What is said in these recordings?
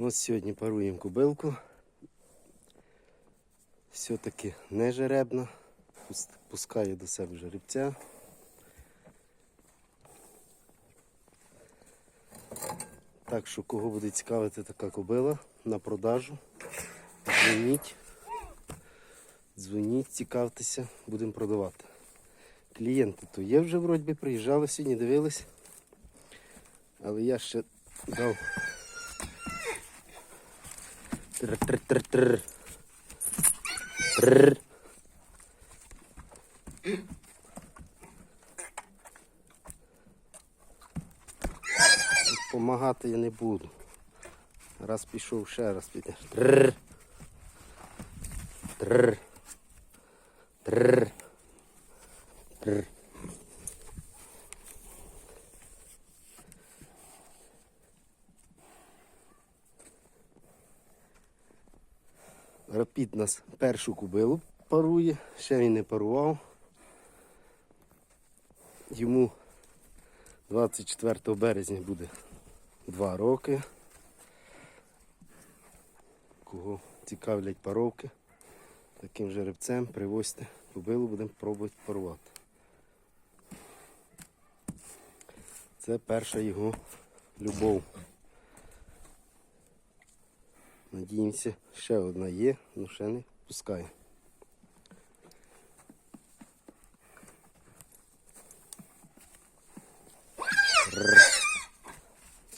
Ось сьогодні паруємо кубилку. Все-таки не жеребна. Пускає до себе жеребця. Так що, кого буде цікавити така кобила на продажу, дзвоніть. Дзвоніть, цікавтеся, будемо продавати. Клієнти то є вже вроді приїжджали сьогодні, дивились. Але я ще дав. Помагати я не буду. Раз пішов, ще раз піде. Тр. Тр. Тр. Тр. Рапід нас першу кубилу парує, ще він не парував. Йому 24 березня буде 2 роки. Кого цікавлять паровки, таким жеребцем привозьте кубилу, будемо пробувати парувати. Це перша його любов. Надіємося, ще одна є, але ще не пускає.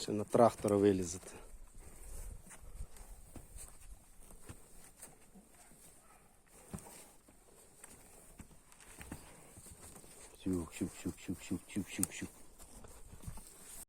Ще на трактора вилізати. Чук-чук-чук-чук-чук-чук-чук.